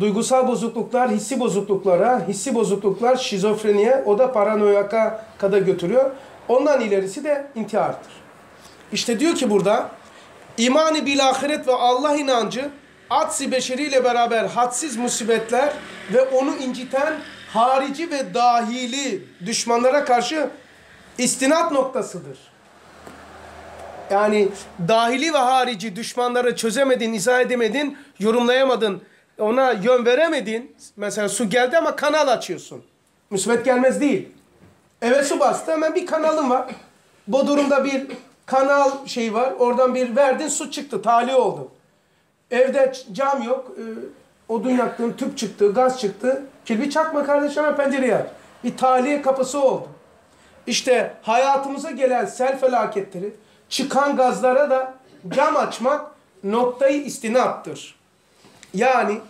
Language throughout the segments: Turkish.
duygusal bozukluklar, hissi bozukluklara, hissi bozukluklar şizofreniye, o da paranoyaka kadar götürüyor. Ondan ilerisi de intihardır. İşte diyor ki burada, imani bil ahiret ve Allah inancı, atsi beşeriyle beraber hadsiz musibetler ve onu inciten harici ve dahili düşmanlara karşı istinat noktasıdır. Yani dahili ve harici düşmanları çözemedin, izah edemedin, yorumlayamadın, ona yön veremedin. Mesela su geldi ama kanal açıyorsun. Müsbet gelmez değil. Eve su bastı hemen bir kanalın var. Bodrum'da bir kanal şeyi var. Oradan bir verdin su çıktı. Tali oldu. Evde cam yok. E, odun yaktın, tüp çıktı, gaz çıktı. Kirpi çakma kardeşim hemen pencereye aç. Bir tali kapısı oldu. İşte hayatımıza gelen sel felaketleri, çıkan gazlara da cam açmak noktayı istinattır. Yani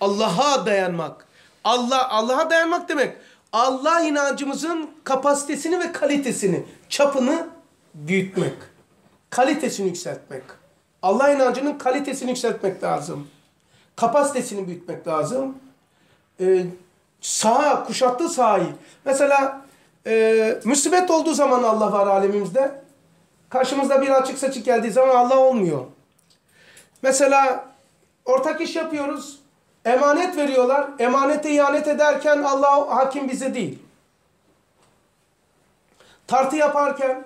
Allah'a dayanmak. Allah Allah'a dayanmak demek Allah inancımızın kapasitesini ve kalitesini, çapını büyütmek. Kalitesini yükseltmek. Allah inancının kalitesini yükseltmek lazım. Kapasitesini büyütmek lazım. Ee, saha, kuşattığı sahayı. Mesela e, musibet olduğu zaman Allah var alemimizde. Karşımızda bir açık saçık geldiği zaman Allah olmuyor. Mesela ortak iş yapıyoruz. Emanet veriyorlar. Emanete ihanet ederken Allah hakim bize değil. Tartı yaparken,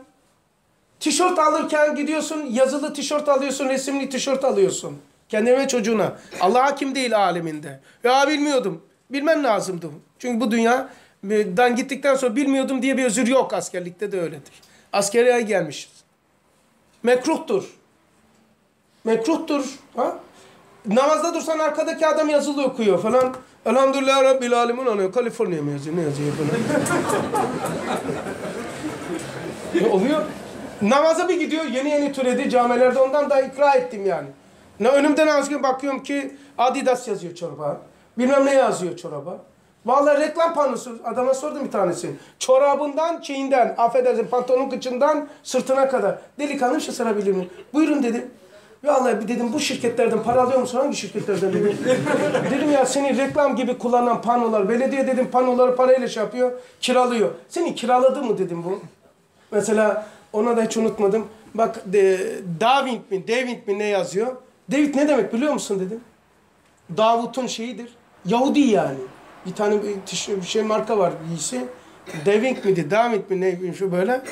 tişört alırken gidiyorsun, yazılı tişört alıyorsun, resimli tişört alıyorsun. Kendine çocuğuna. Allah hakim değil aleminde. Ya bilmiyordum. Bilmem lazımdı. Çünkü bu dünyadan gittikten sonra bilmiyordum diye bir özür yok. Askerlikte de öyledir. Askeriye gelmişiz. Mekruhtur. Mekruhtur. Ha? Namazda dursan arkadaki adam yazılı okuyor falan. Elhamdülillah Rabbil Alemin oluyor. Kaliforniya mı yazıyor? Ne yazıyor falan. ne oluyor? Namaza bir gidiyor. Yeni yeni türedi. Camilerde ondan da ikra ettim yani. Ne önümden az bakıyorum ki Adidas yazıyor çoraba. Bilmem ne yazıyor çoraba. Vallahi reklam panosu. Adama sordum bir tanesi. Çorabından, çeyinden, affedersin pantolonun kıçından sırtına kadar. Delikanlı şu sarabilir mi? Buyurun dedi. Vallahi bir dedim bu şirketlerden para alıyor musun? Hangi şirketlerden dedim. dedim ya seni reklam gibi kullanan panolar, belediye dedim panoları parayla şey yapıyor, kiralıyor. Seni kiraladı mı dedim bu. Mesela ona da hiç unutmadım. Bak de, David mi, David mi ne yazıyor? David ne demek biliyor musun dedim. Davut'un şeyidir. Yahudi yani. Bir tane bir şey marka var giysi. David miydi, David mi ne şu böyle.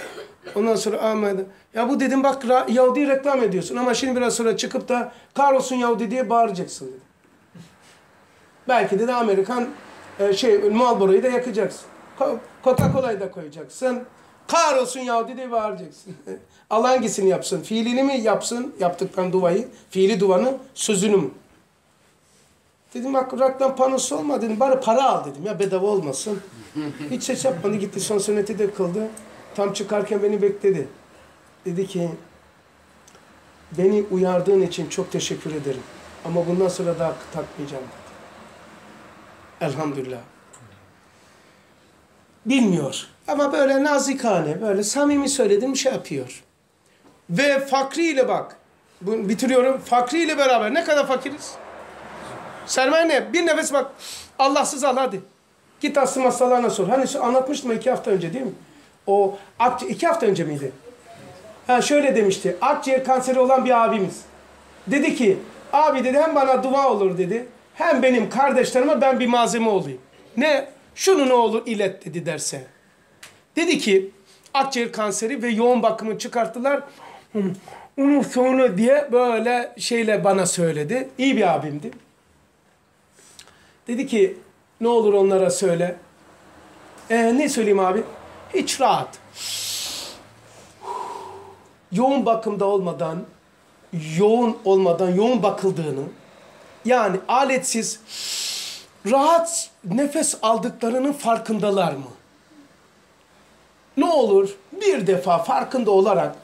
Ondan sonra Ahmet ya bu dedim bak Yahudi reklam ediyorsun ama şimdi biraz sonra çıkıp da kahrolsun Yahudi diye bağıracaksın dedi. Belki de, Amerikan e, şey Marlboro'yu da yakacaksın. Coca-Cola'yı da koyacaksın. Kahrolsun Yahudi diye bağıracaksın. Allah hangisini yapsın? Fiilini mi yapsın? Yaptıktan duayı. Fiili duvanı, sözünü mü? Dedim bak reklam panosu olma dedim. Bari para al dedim ya bedava olmasın. Hiç ses yapmadı gitti son sünneti de kıldı. Tam çıkarken beni bekledi. Dedi ki beni uyardığın için çok teşekkür ederim. Ama bundan sonra daha takmayacağım dedi. Elhamdülillah. Bilmiyor. Ama böyle nazikane, böyle samimi söyledim şey yapıyor. Ve fakriyle bak. Bunu bitiriyorum. Fakriyle beraber ne kadar fakiriz? Sermaye? Bir nefes bak. Allahsız al hadi. Git aslı hastalarına sor. Hani anlatmıştım iki hafta önce değil mi? O iki hafta önce miydi? Ha şöyle demişti. Akciğer kanseri olan bir abimiz. Dedi ki abi dedi hem bana dua olur dedi. Hem benim kardeşlerime ben bir malzeme olayım. Ne? Şunu ne olur ilet dedi derse. Dedi ki akciğer kanseri ve yoğun bakımı çıkarttılar. Onu sonra diye böyle şeyle bana söyledi. İyi bir abimdi. Dedi ki ne olur onlara söyle. Ee, ne söyleyeyim abi? Hiç rahat. Yoğun bakımda olmadan, yoğun olmadan, yoğun bakıldığını, yani aletsiz, rahat nefes aldıklarının farkındalar mı? Ne olur bir defa farkında olarak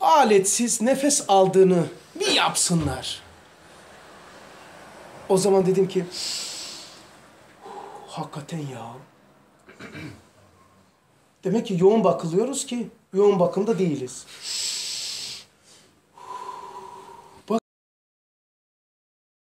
aletsiz nefes aldığını bir yapsınlar. O zaman dedim ki hakikaten ya Demek ki yoğun bakılıyoruz ki yoğun bakımda değiliz.